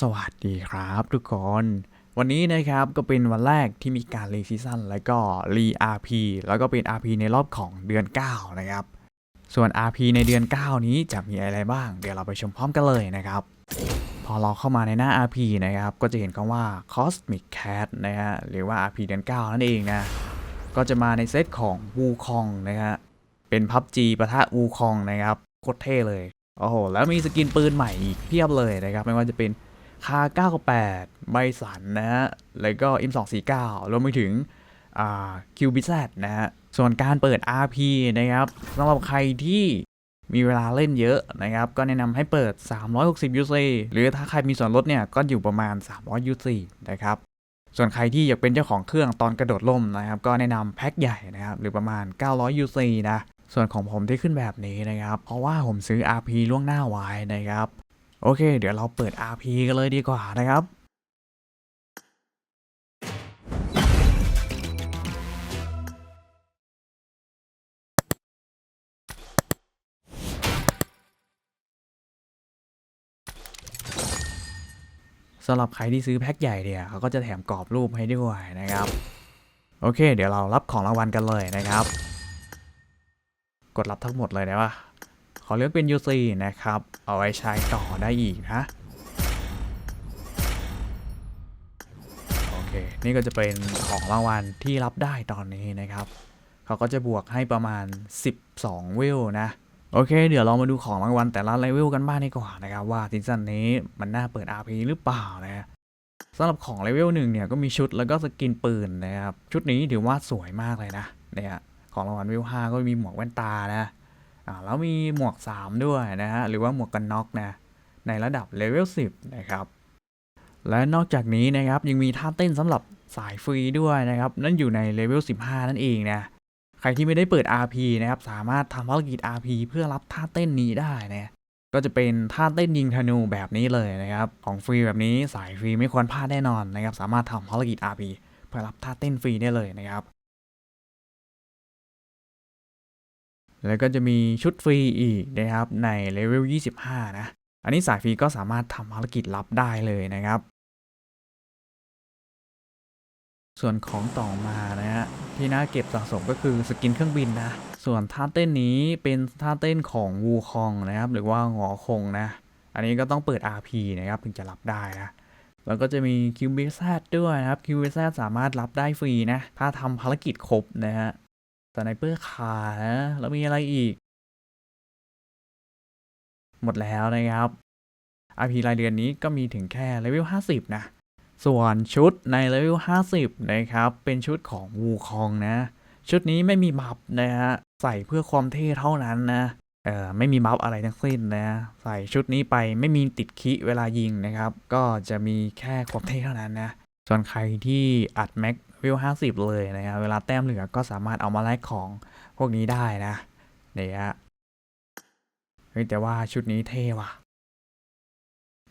สวัสดีครับทุกคน วันนี้นะครับก็เป็นวันแรกที่มีการรีซีซั่นแล้วก็รี RP แล้วก็เป็น RP ในรอบของเดือน 9 นะครับ ส่วน RP ในเดือน 9 นี้จะมีอะไรบ้าง เดี๋ยวเราไปชมพร้อมกันเลยนะครับ พอเราเข้ามาในหน้า RP นะครับ ก็จะเห็นคำว่า Cosmic Cat นะฮะหรือว่า RP เดือน 9 นั่นเองนะ ก็จะมาในเซตของ Wukong นะฮะเป็น PUBG ประทะ Wukong นะครับโคตรเท่เลยโอ้โหแล้วมีสกินปืนใหม่อีกเพียบเลยนะครับ ไม่ว่าจะเป็น คา 98 ไบสันนะฮะ แล้วก็ M249 รวมไปถึงอ่า QBZ นะฮะ ส่วนการเปิด RP นะครับสำหรับใครที่มีเวลาเล่นเยอะนะครับ ก็แนะนำให้เปิด 360 UC หรือถ้าใครมีส่วนลดเนี่ย ก็อยู่ประมาณ 300 UC นะครับ ส่วนใครที่อยากเป็นเจ้าของเครื่องตอนกระโดดล่มนะครับ ก็แนะนำแพ็คใหญ่นะครับ หรือประมาณ 900 UC นะ ส่วนของผมที่ขึ้นแบบนี้นะครับ เพราะว่าผมซื้อ RP ล่วงหน้าไว้นะครับ โอเค เดี๋ยวเราเปิด RP กันเลยดีกว่านะครับ สำหรับใครที่ซื้อแพ็คใหญ่เนี่ยเขาก็จะแถมกรอบรูปให้ด้วยนะครับ โอเค เดี๋ยวเรารับของรางวัลกันเลยนะครับ กดรับทั้งหมดเลยนะว่า ขอเลือกเป็น UC นะครับ เอาไว้ใช้ต่อได้อีกนะโอเค นี่ก็จะเป็นของรางวัลที่รับได้ตอนนี้นะครับ เขาก็จะบวกให้ประมาณ 12วิวนะโอเค เดี๋ยวเรามาดูของรางวัลแต่ละเลเวลกันบ้างดีกว่านะครับ ว่าซีซั่นนี้มันน่าเปิด RP หรือเปล่านะสำหรับของเลเวลหนึ่งเนี่ยก็มีชุดแล้วก็สกินปืนนะครับ ชุดนี้ถือว่าสวยมากเลยนะเนี่ยของรางวัลเลเวล5ก็มีหมวกแว่นตานะ อ่าแล้วมีหมวก 3 ด้วยนะฮะหรือว่าหมวกกันน็อกนะในระดับเลเวล10 นะครับ และนอกจากนี้นะครับยังมีท่าเต้นสำหรับสายฟรีด้วยนะครับ นั่นอยู่ในเลเวล15 นั่นเองนะใครที่ไม่ได้เปิด RP นะครับ สามารถทำภารกิจ RP เพื่อรับท่าเต้นนี้ได้นะก็จะเป็นท่าเต้นยิงธนูแบบนี้เลยนะครับ ของฟรีแบบนี้สายฟรีไม่ควรพลาดแน่นอนนะครับ สามารถทำภารกิจ RP เพื่อรับท่าเต้นฟรีได้เลยนะครับ แล้วก็จะมีชุดฟรีอีกนะครับในเลเวล 25 นะ อันนี้สายฟรีก็สามารถทำภารกิจลับได้เลยนะครับ ส่วนของต่อมานะฮะที่น่าเก็บสะสมก็คือสกินเครื่องบินนะ ส่วนท่าเต้นนี้เป็นท่าเต้นของวูคองนะครับ หรือว่าหงอคงนะ อันนี้ก็ต้องเปิด RP นะครับถึงจะรับได้นะแล้วก็จะมี QBZ ด้วยนะครับ QBZ สามารถรับได้ฟรีนะ ถ้าทำภารกิจครบนะฮะ สไนเปอร์คาแล้วมีอะไรอีก หมดแล้วนะครับ RP รายเดือนนี้ก็มีถึงแค่เลเวล 50 นะ ส่วนชุดในเลเวล 50 นะครับ เป็นชุดของวูคองนะ ชุดนี้ไม่มีบัฟนะฮะ ใส่เพื่อความเท่เท่านั้นนะ เอ่อ ไม่มีบัฟอะไรทั้งสิ้นนะ ใส่ชุดนี้ไปไม่มีติดคิเวลายิงนะครับ ก็จะมีแค่ความเท่เท่านั้นนะ ส่วนใครที่อัดแม็ก วิว50เลยนะครับเวลาแต้มเหลือก็สามารถเอามาแลกของพวกนี้ได้นะเนี่ยเฮ้ยแต่ว่าชุดนี้เท่ว่ะ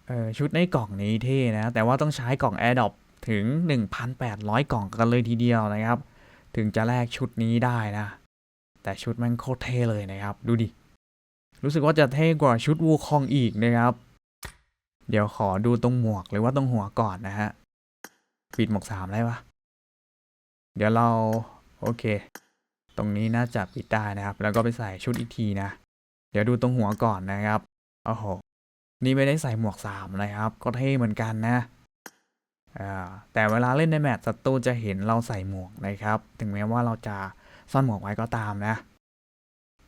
เออชุดในกล่องนี้เท่นะ แต่ว่าต้องใช้กล่อง AirDrop ถึง 1,800 กล่องกันเลยทีเดียวนะครับ ถึงจะแลกชุดนี้ได้นะ แต่ชุดมันโคตรเท่เลยนะครับ ดูดิ รู้สึกว่าจะเท่กว่าชุดวูคองอีกนะครับ เดี๋ยวขอดูตรงหมวกหรือว่าตรงหัวก่อนนะฮะ ปิดหมวกสามได้ปะ เดี๋ยวเราโอเค ตรงนี้น่าจะปิดได้นะครับ แล้วก็ไปใส่ชุดอีกทีนะ เดี๋ยวดูตรงหัวก่อนนะครับโอ้โหนี่ไม่ได้ใส่หมวกสามนะครับ ก็เท่เหมือนกันนะแต่เวลาเล่นในแมตช์ศัตรูจะเห็นเราใส่หมวกนะครับ ถึงแม้ว่าเราจะซ่อนหมวกไว้ก็ตามนะ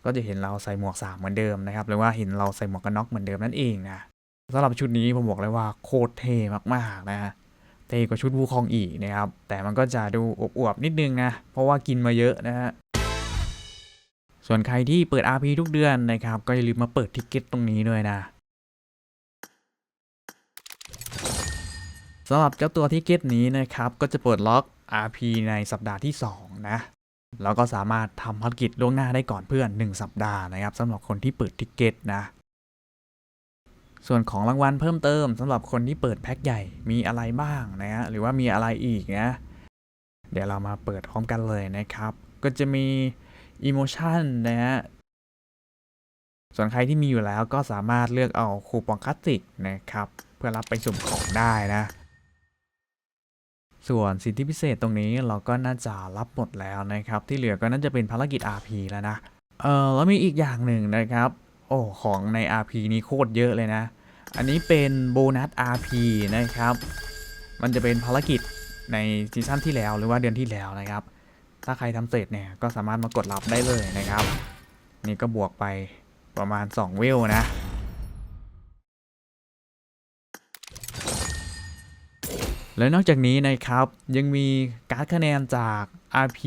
ก็จะเห็นเราใส่หมวกสามเหมือนเดิมนะครับ หรือว่าเห็นเราใส่หมวกกันน็อกเหมือนเดิมนั่นเองนะสำหรับชุดนี้ผมบอกเลยว่าโคตรเท่มากๆนะ เท่กว่าชุดวูคองอีกนะครับ แต่มันก็จะดูอวบๆนิดนึงนะ เพราะว่ากินมาเยอะนะฮะส่วนใครที่เปิด RP ทุกเดือนนะครับ ก็อย่าลืมมาเปิดทิกเก็ตตรงนี้ด้วยนะสำหรับเจ้าตัวทิกเก็ตนี้นะครับ ก็จะเปิดล็อก RP ในสัปดาห์ที่ 2 นะแล้วก็สามารถทำภารกิจล่วงหน้าได้ก่อนเพื่อน 1 สัปดาห์นะครับสำหรับคนที่เปิดทิกเก็ตนะ ส่วนของรางวัลเพิ่มเติมสำหรับคนที่เปิดแพ็คใหญ่มีอะไรบ้างนะฮะหรือว่ามีอะไรอีกนะเดี๋ยวเรามาเปิดพร้อมกันเลยนะครับ ก็จะมี Emotion นะฮะส่วนใครที่มีอยู่แล้วก็สามารถเลือกเอาคูปองคลาสสิกนะครับ เพื่อรับไปสุ่มของได้นะ ส่วนสิทธิพิเศษตรงนี้เราก็น่าจะรับหมดแล้วนะครับ ที่เหลือก็น่าจะเป็นภารกิจ RP แล้วนะเออแล้วมีอีกอย่างหนึ่งนะครับ โอ้ของใน RP นี้โคตรเยอะเลยนะ อันนี้เป็นโบนัส RP นะครับ มันจะเป็นภารกิจในซีซั่นที่แล้วหรือว่าเดือนที่แล้วนะครับ ถ้าใครทำเสร็จเนี่ยก็สามารถมากดรับได้เลยนะครับ นี่ก็บวกไปประมาณ2วิวนะและนอกจากนี้นะครับยังมีการ์ดคะแนนจาก RP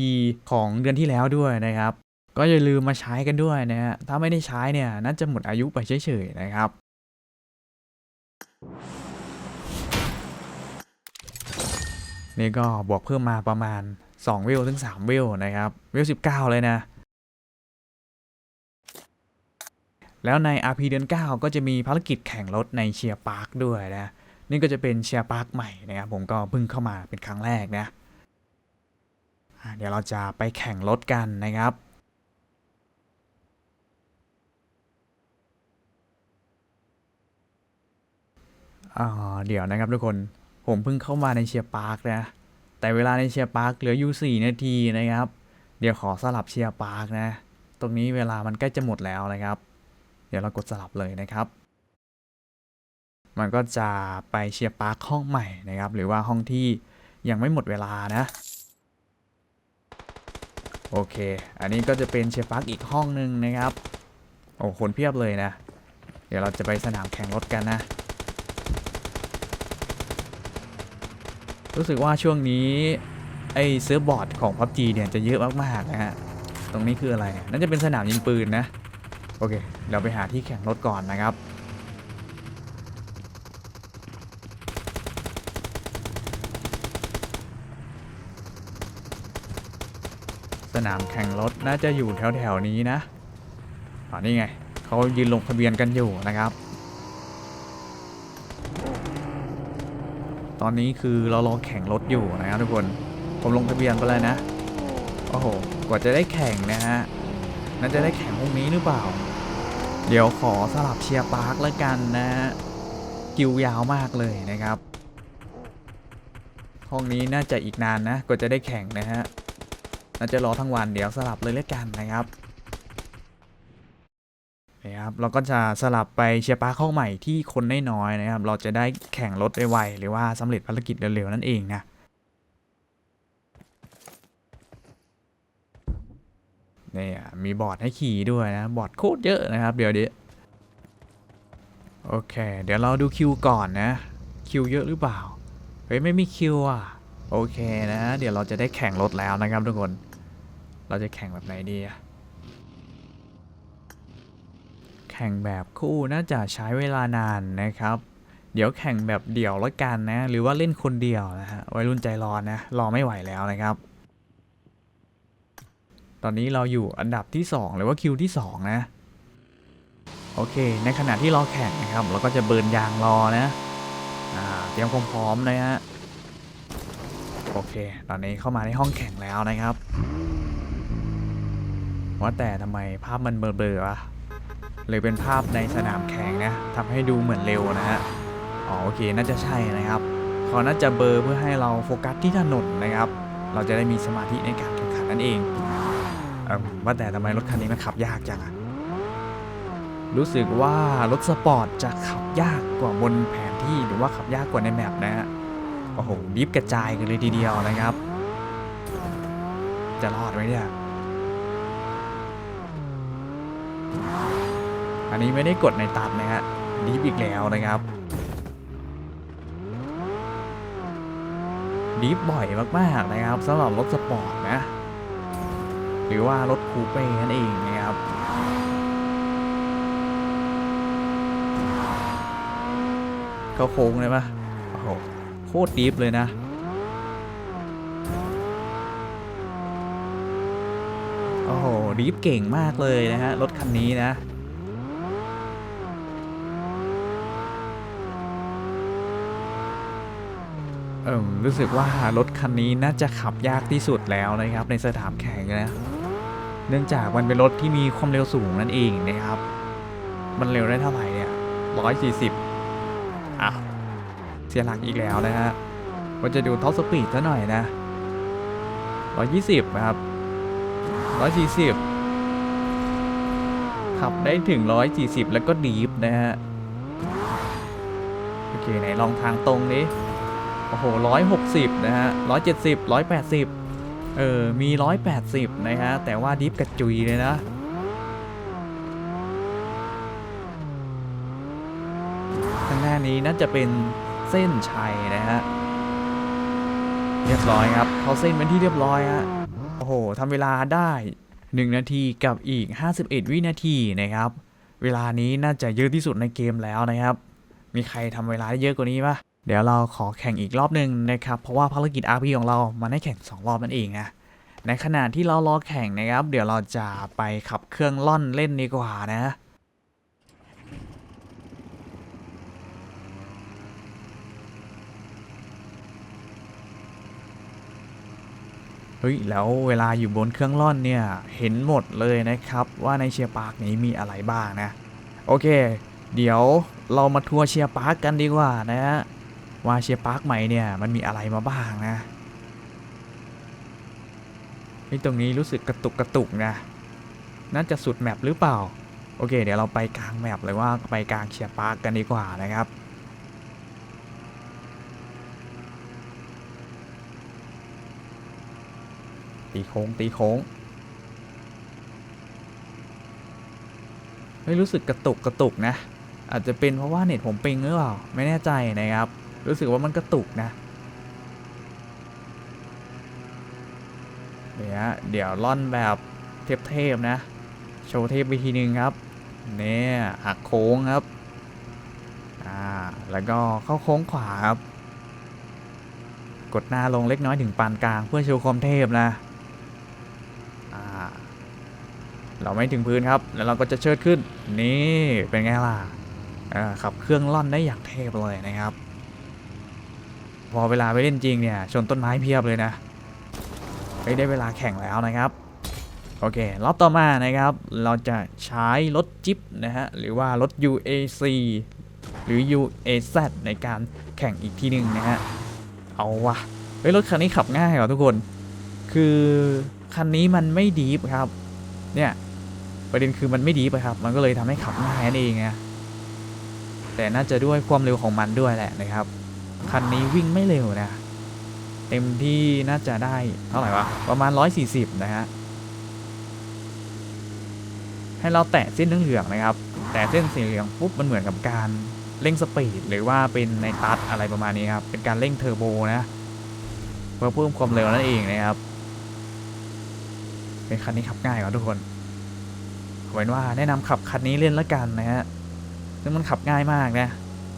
ของเดือนที่แล้วด้วยนะครับ ก็อย่าลืมมาใช้กันด้วยนะฮะถ้าไม่ได้ใช้เนี่ยน่าจะหมดอายุไปเฉยๆนะครับ นี่ก็บวกเพิ่มมาประมาณ 2 วิวถึง 3 วิวนะครับ วิว 19 เลยนะ แล้วใน RP เดือน 9 ก็จะมีภารกิจแข่งรถในเชียร์พาร์คด้วยนะ นี่ก็จะเป็นเชียร์พาร์คใหม่นะครับ ผมก็เพิ่งเข้ามาเป็นครั้งแรกนะอะเดี๋ยวเราจะไปแข่งรถกันนะครับ อ่าเดี๋ยวนะครับทุกคนผมเพิ่งเข้ามาในเชียร์พาร์คนะ แต่เวลาในเชียร์พาร์คเหลืออยู่ 4 นาทีนะครับ เดี๋ยวขอสลับเชียร์พาร์คนะ ตรงนี้เวลามันใกล้จะหมดแล้วนะครับ เดี๋ยวเรากดสลับเลยนะครับ มันก็จะไปเชียร์พาร์คห้องใหม่นะครับ หรือว่าห้องที่ยังไม่หมดเวลานะ โอเค อันนี้ก็จะเป็นเชียร์พาร์คอีกห้องหนึ่งนะครับ โอ้คนเพียบเลยนะ เดี๋ยวเราจะไปสนามแข่งรถกันนะ รู้สึกว่าช่วงนี้ไอ้เซิร์ฟบอร์ดของ PUBG เนี่ยจะเยอะมากๆนะฮะ ตรงนี้คืออะไรน่าจะเป็นสนามยิงปืนนะ โอเค เราไปหาที่แข่งรถก่อนนะครับ สนามแข่งรถน่าจะอยู่แถวๆนี้นะอ๋อนี่ไง เขายืนลงทะเบียนกันอยู่นะครับ ตอนนี้คือเรารอแข่งรถอยู่นะครับทุกคน ผมลงทะเบียนไปแล้วนะ โอ้โห กว่าจะได้แข่งนะฮะ น่าจะได้แข่งพรุ่งนี้หรือเปล่า เดี๋ยวขอสลับเชียร์ปาร์คแล้วกันนะฮะคิวยาวมากเลยนะครับ ห้องนี้น่าจะอีกนานนะ กว่าจะได้แข่งนะฮะ น่าจะรอทั้งวันเดี๋ยวสลับเลยแล้วกันนะครับ นี่ครับเราก็จะสลับไปเชียร์ปาร์คห้องใหม่ที่คนน้อยๆนะครับ เราจะได้แข่งรถไวๆหรือว่าสำเร็จภารกิจเร็วๆนั่นเองนะนี่อะมีบอร์ดให้ขี่ด้วยนะบอร์ดโคตรเยอะนะครับ เดี๋ยวดิโอเค เดี๋ยวเราดูคิวก่อนนะ คิวเยอะหรือเปล่าเฮ้ยไม่มีคิวอะโอเคนะ เดี๋ยวเราจะได้แข่งรถแล้วนะครับทุกคน เราจะแข่งแบบไหนดีอะ แข่งแบบคู่น่าจะใช้เวลานานนะครับ เดี๋ยวแข่งแบบเดี่ยวแล้วกันนะ หรือว่าเล่นคนเดียวนะฮะวัยรุ่นใจร้อนนะ รอไม่ไหวแล้วนะครับ ตอนนี้เราอยู่อันดับที่ 2 หรือว่าคิวที่ 2 นะ โอเค ในขณะที่ราแข่งนะครับ เราก็จะเบิร์นยางรอนะเตรียมความพร้อมนะฮะโอเค ตอนนี้เข้ามาในห้องแข่งแล้วนะครับ ว่าแต่ทำไมภาพมันเบลอๆวะ เลยเป็นภาพในสนามแข่งนะทำให้ดูเหมือนเร็วนะฮะอ๋อโอเคน่าจะใช่นะครับเขาน่าจะเบลอเพื่อให้เราโฟกัสที่ถนนนะครับ เราจะได้มีสมาธิในการแข่งขันนั่นเองเอิ่มว่าแต่ทำไมรถคันนี้มันขับยากจังอะรู้สึกว่ารถสปอร์ตจะขับยากกว่าบนแผนที่หรือว่าขับยากกว่าในแมปนะฮะโอ้โหดิฟกระจายกันเลยทีเดียวนะครับ จะรอดไหมเนี่ย อันนี้ไม่ได้กดในตัดนะฮะดิฟอีกแล้วนะครับดิฟบ่อยมากๆนะครับสำหรับรถสปอร์ตนะ หรือว่ารถคูเป้นั่นเองนะครับเข้าโค้งเลยปะโอ้โหโคตรดีฟเลยนะโอ้โหดีฟเก่งมากเลยนะฮะรถคันนี้นะ เออรู้สึกว่ารถคันนี้น่าจะขับยากที่สุดแล้วนะครับ ในสนามแข่งนะ เนื่องจากมันเป็นรถที่มีความเร็วสูงนั่นเองนะครับ มันเร็วได้เท่าไหร่เนี่ยร้อยสี่สิบอะเสียหลักอีกแล้วนะฮะว่าจะดูท็อปสปีดซะหน่อยนะ120นะครับ140ขับได้ถึง140แล้วก็ดีฟนะฮะ โอเค ไหนลองทางตรงนี้ โอ้โห160นะฮะ170 180เออ มี180นะฮะ แต่ว่าดิฟกระจุยเลยนะ ข้างหน้านี้น่าจะเป็นเส้นชัยนะฮะ เรียบร้อยครับ เขาเส้นเป็นที่เรียบร้อยฮะ โอ้โหทำเวลาได้ 1 นาทีกับอีก 51 วินาทีนะครับ เวลานี้น่าจะเยอะที่สุดในเกมแล้วนะครับ มีใครทำเวลาได้เยอะกว่านี้ปะ เดี๋ยวเราขอแข่งอีกรอบหนึ่งนะครับ เพราะว่าภารกิจ RP ของเรามันให้แข่ง 2 รอบนั่นเองนะ ในขณะที่เรารอแข่งนะครับ เดี๋ยวเราจะไปขับเครื่องล่อนเล่นดีกว่านะเฮ้ยแล้วเวลาอยู่บนเครื่องล่อนเนี่ยเห็นหมดเลยนะครับ ว่าในเชียร์ปาร์คนี้มีอะไรบ้างนะ โอเค เดี๋ยวเรามาทัวร์เชียร์ปาร์คกันดีกว่านะฮะ ว่าเชียร์ปาร์คใหม่เนี่ยมันมีอะไรมาบ้างนะไอ้ยตรงนี้รู้สึกกระตุกกระตุกนะน่าจะสุดแมปหรือเปล่า โอเค เดี๋ยวเราไปกลางแมปเลยว่าไปกลางเชียร์ปาร์คกันดีกว่านะครับตีโค้งตีโค้งไม่รู้สึกกระตุกกระตุกนะ อาจจะเป็นเพราะว่าเน็ตผมปิงหรือเปล่า ไม่แน่ใจนะครับ รู้สึกว่ามันกระตุกนะเดี๋ยวเดี๋ยวล่อนแบบเทพๆนะ โชว์เทพไปทีนึงครับ เนี่ยหักโค้งครับ อ่า แล้วก็เข้าโค้งขวาครับ กดหน้าลงเล็กน้อยถึงปานกลางเพื่อโชว์ความเทพนะ อ่า เราไม่ถึงพื้นครับ แล้วเราก็จะเชิดขึ้น นี่เป็นไงล่ะขับเครื่องล่อนได้อย่างเทพเลยนะครับ พอเวลาไปเล่นจริงเนี่ยชนต้นไม้เพียบเลยนะเฮ้ยได้เวลาแข่งแล้วนะครับโอเครอบต่อมานะครับเราจะใช้รถจิ๊บนะฮะหรือว่ารถ UAC หรือ UAZ ในการแข่งอีกทีหนึ่งนะฮะเอาวะเฮ้ยรถคันนี้ขับง่ายเหรอทุกคน คือคันนี้มันไม่ดีฟครับเนี่ยประเด็นคือมันไม่ดีฟครับ มันก็เลยทำให้ขับง่ายนั่นเองไงแต่น่าจะด้วยความเร็วของมันด้วยแหละนะครับ คันนี้วิ่งไม่เร็วนะ เต็มที่น่าจะได้เท่าไหร่วะ ประมาณ 140 นะฮะ ให้เราแตะเส้นเหลืองๆนะครับ แตะเส้นสีเหลืองปุ๊บมันเหมือนกับการเร่งสปีดหรือว่าเป็นในตัดอะไรประมาณนี้ครับ เป็นการเร่งเทอร์โบนะเพื่อเพิ่มความเร็วนั่นเองนะครับ เป็นคันนี้ขับง่ายกว่าทุกคนเอาเป็นว่าแนะนำขับคันนี้เล่นละกันนะฮะซึ่งมันขับง่ายมากนะ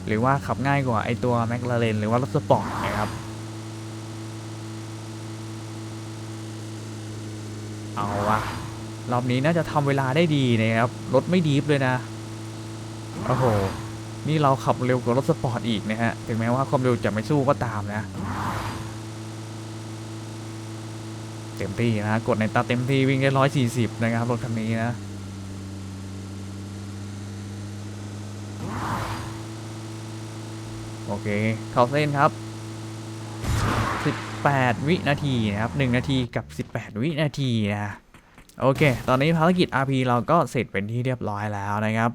หรือว่าขับง่ายกว่าไอตัวแม l ลาเรนหรือว่ารถสปอร์ตนะครับ เอาวะรอบนี้น่าจะทำเวลาได้ดีนะครับ รถไม่ดีฟเลยนะ โอ้โห นี่เราขับเร็วกว่ารถสปอร์ตอีกนะฮะ ถึงแม้ว่าความเร็วจะไม่สู้ก็ตามนะ เต็มที่นะ กดในตาเต็มที่วิ่งได้ร้อยสี่สิบนะครับรถคันนี้นะ อเคเข้าเส้นครับ 18 วินาทีนะครับ 1 นาทีกับ 18 วินาทีนะโอเค ตอนนี้ภารกิจ RP เราก็เสร็จเป็นที่เรียบร้อยแล้วนะครับ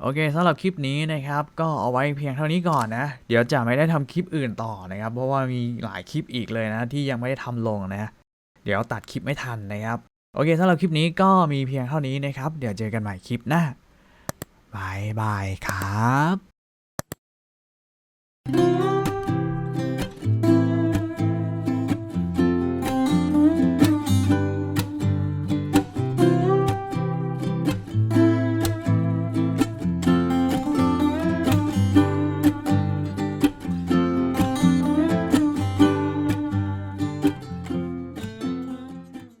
โอเคสำหรับคลิปนี้นะครับก็เอาไว้เพียงเท่านี้ก่อนนะ เดี๋ยวจะไม่ได้ทำคลิปอื่นต่อนะครับ เพราะว่ามีหลายคลิปอีกเลยนะที่ยังไม่ได้ทำลงนะ เดี๋ยวตัดคลิปไม่ทันนะครับ โอเคสำหรับคลิปนี้ก็มีเพียงเท่านี้นะครับ เดี๋ยวเจอกันใหม่คลิปหน้าบายบายครับ